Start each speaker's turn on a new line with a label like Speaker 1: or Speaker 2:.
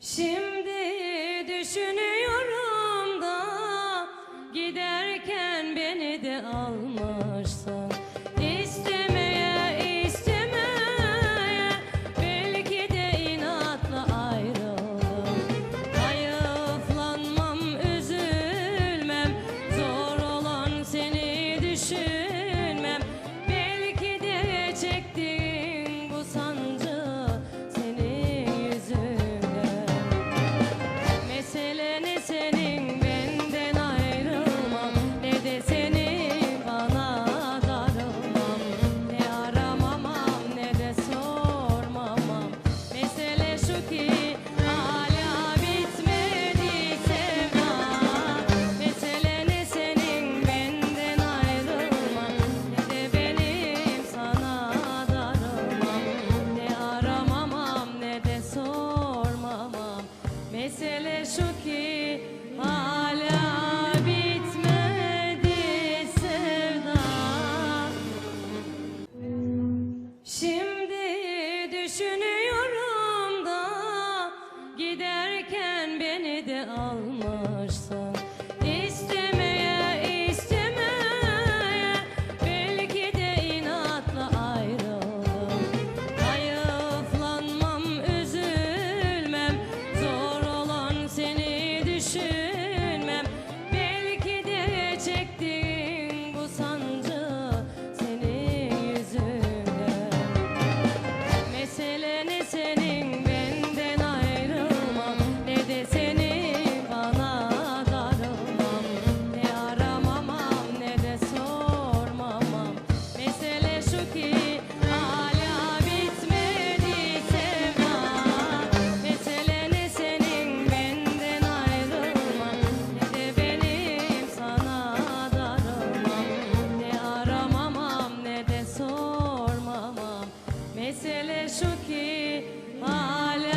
Speaker 1: Şimdi düşünüyorum da giderken beni de almışsa Mesele şu ki hala bitmedi sevda. Şimdi düşünüyorum da giderken beni de almışsın. aleşu ki aleşu